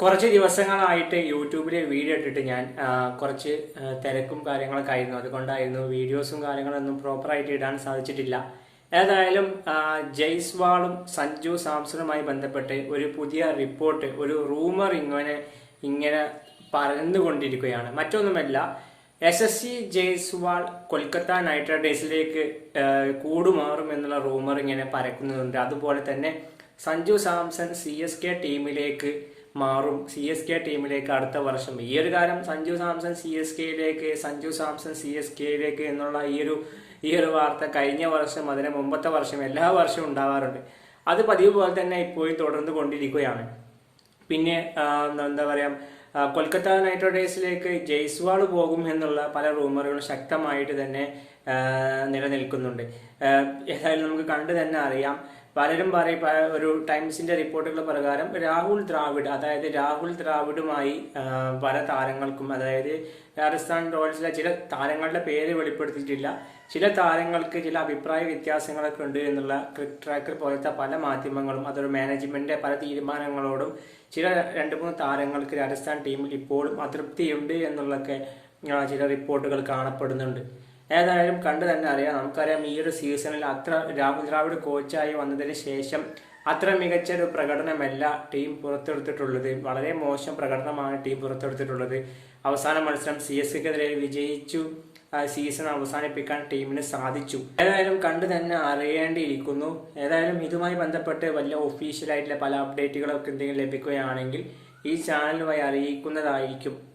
കുറച്ച് ദിവസങ്ങളായിട്ട് യൂട്യൂബിൽ വീഡിയോ ഇട്ടിട്ട് ഞാൻ കുറച്ച് തിരക്കും കാര്യങ്ങളൊക്കെ ആയിരുന്നു. അതുകൊണ്ടായിരുന്നു വീഡിയോസും കാര്യങ്ങളൊന്നും പ്രോപ്പറായിട്ട് ഇടാൻ സാധിച്ചിട്ടില്ല. ഏതായാലും ജയ്സ്വാളും സഞ്ജു സാംസണുമായി ബന്ധപ്പെട്ട് ഒരു പുതിയ റിപ്പോർട്ട് ഒരു റൂമർ ഇങ്ങനെ ഇങ്ങനെ പരന്നുകൊണ്ടിരിക്കുകയാണ്. മറ്റൊന്നുമല്ല S S C Jaiswal Kolkata Knight റൈഡേഴ്സിലേക്ക് കൂടുമാറും എന്നുള്ള റൂമർ ഇങ്ങനെ പരക്കുന്നുണ്ട് അതുപോലെ തന്നെ Sanju Samson C S K ടീമിലേക്ക് മാറും സി എസ് കെ ടീമിലേക്ക് അടുത്ത വർഷം. ഈ ഒരു കാര്യം സഞ്ജു സാംസൺ സി എസ് കെയിലേക്ക് സഞ്ജു സാംസൺ സി എസ് കെയിലേക്ക് എന്നുള്ള ഈ ഒരു ഈ ഒരു വാർത്ത കഴിഞ്ഞ വർഷം അതിന് മുമ്പത്തെ വർഷം എല്ലാ വർഷവും ഉണ്ടാവാറുണ്ട്. അത് പതിവ് പോലെ തന്നെ ഇപ്പോഴും തുടർന്ന് കൊണ്ടിരിക്കുകയാണ്. പിന്നെ എന്താ പറയുക കൊൽക്കത്ത നൈറ്റ് റൈഡേഴ്സിലേക്ക് ജയ്സ്വാൾ പോകും എന്നുള്ള പല റൂമറുകളും ശക്തമായിട്ട് തന്നെ നിലനിൽക്കുന്നുണ്ട്. ഏതായാലും നമുക്ക് കണ്ടു തന്നെ അറിയാം. പലരും പറയും ഒരു ടൈംസിന്റെ റിപ്പോർട്ടുകൾ പ്രകാരം രാഹുൽ ദ്രാവിഡ് അതായത് രാഹുൽ ദ്രാവിഡുമായി പല താരങ്ങൾക്കും അതായത് രാജസ്ഥാൻ റോയൽസിലെ ചില താരങ്ങളുടെ പേര് വെളിപ്പെടുത്തിയിട്ടില്ല. ചില താരങ്ങൾക്ക് ചില അഭിപ്രായ വ്യത്യാസങ്ങളൊക്കെ ഉണ്ട് എന്നുള്ള ക്രിക്കറ്റ് ട്രാക്കർ പോലത്തെ പല മാധ്യമങ്ങളും അതൊരു മാനേജ്മെന്റിന്റെ പല തീരുമാനങ്ങളോടും ചില രണ്ട് മൂന്ന് താരങ്ങൾക്ക് രാജസ്ഥാൻ ടീമിൽ ഇപ്പോഴും അതൃപ്തിയുണ്ട് എന്നുള്ളൊക്കെ ചില റിപ്പോർട്ടുകൾ കാണപ്പെടുന്നുണ്ട്. ഏതായാലും കണ്ടു തന്നെ അറിയാം. നമുക്കറിയാം ഈ ഒരു സീസണിൽ അത്ര രാഹുൽ ദ്രാവിഡ് കോച്ചായി വന്നതിന് ശേഷം അത്ര മികച്ച ഒരു പ്രകടനമല്ല ടീം പുറത്തെടുത്തിട്ടുള്ളത്. വളരെ മോശം പ്രകടനമാണ് ടീം പുറത്തെടുത്തിട്ടുള്ളത്. അവസാന മത്സരം സി എസ് കെക്കെതിരെ വിജയിച്ചു സീസൺ അവസാനിപ്പിക്കാൻ ടീമിന് സാധിച്ചു. ഏതായാലും കണ്ടു തന്നെ അറിയേണ്ടിയിരിക്കുന്നു. ഏതായാലും ഇതുമായി ബന്ധപ്പെട്ട് വലിയ ഒഫീഷ്യലായിട്ടുള്ള പല അപ്ഡേറ്റുകളൊക്കെ എന്തെങ്കിലും ലഭിക്കുകയാണെങ്കിൽ ഈ ചാനൽ വഴി അറിയിക്കുന്നതായിരിക്കും.